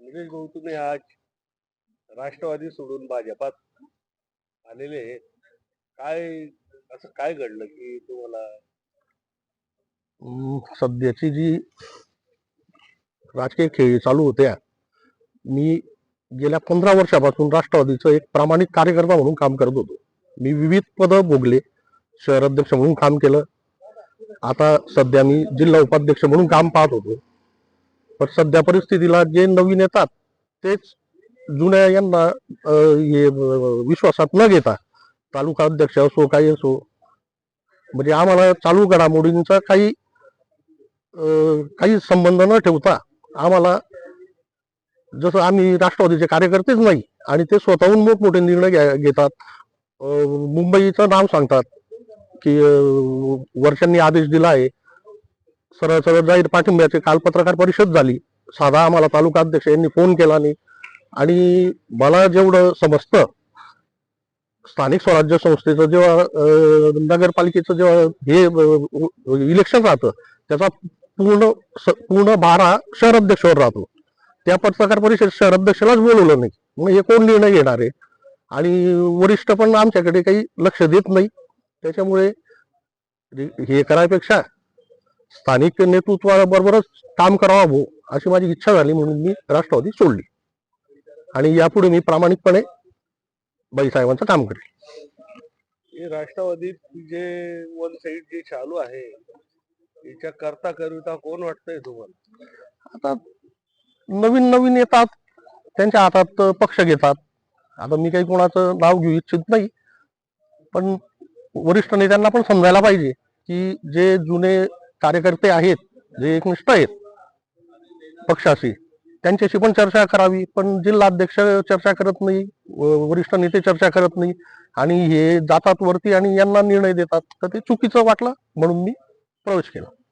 निलेश भाऊ तुम्ही आज राष्ट्रवादी सोडून भाजपात आलेले काय असं काय घडलं की तुम्हाला? सध्याची जी राजकीय खेळी चालू होत्या. मी गेल्या पंधरा वर्षापासून राष्ट्रवादीचं एक प्रामाणिक कार्यकर्ता म्हणून काम करत होतो. मी विविध पदं भोगले शहर अध्यक्ष म्हणून काम केलं. आता सध्या मी जिल्हा उपाध्यक्ष म्हणून काम पाहत होतो. पण सध्या परिस्थितीला जे नवीन येतात तेच जुन्या यांना हे विश्वासात न घेता तालुका अध्यक्ष असो काही असो म्हणजे आम्हाला चालू घडामोडींचा काही काही संबंध न ठेवता आम्हाला जसं आम्ही राष्ट्रवादीचे कार्यकर्तेच नाही आणि ते स्वतःहून मोठमोठे निर्णय घ्या- घेतात. मुंबईचं नाव सांगतात की वर्षांनी आदेश दिला आहे. सरळ सरळ जाहीर पाठिंब्याचे काल पत्रकार परिषद झाली. साधा आम्हाला तालुका अध्यक्ष यांनी फोन केला नाही. आणि मला जेवढं समजतं स्थानिक स्वराज्य संस्थेचं जेव्हा नगरपालिकेचं जेव्हा हे इलेक्शन राहतं त्याचा पूर्ण स- पूर्ण बारा शहर अध्यक्षावर राहतो. त्या पत्रकार परिषद शहर अध्यक्षालाच बोलवलं नाही. मग हे कोण निर्णय घेणार आहे? आणि वरिष्ठ पण आमच्याकडे काही लक्ष देत नाही. त्याच्यामुळे हे- करायपेक्षा स्थानिक नेतृत्वाबरोबरच काम करावा भाऊ अशी माझी इच्छा झाली म्हणून मी राष्ट्रवादी सोडली. आणि यापुढे मी प्रामाणिकपणे बाईसाहेबांचं काम करेल. हे जे वन साईड जे चालू आहे याच्या करता करिता कोण वाटतंय तुम्हाला? आता नवीन नवीन येतात त्यांच्या हातात पक्ष घेतात. आता मी काही कोणाचं नाव घेऊ इच्छित नाही पण वरिष्ठ नेत्यांना पण समजायला पाहिजे की जे जुने कार्यकर्ते आहेत जे एकनिष्ठ आहेत पक्षाशी त्यांच्याशी पण चर्चा करावी पण जिल्हा अध्यक्ष चर्चा करत नाही वरिष्ठ नेते चर्चा करत नाही आणि हे जातात वरती आणि यांना निर्णय देतात तर ते चुकीचं वाटलं म्हणून मी प्रवेश केला.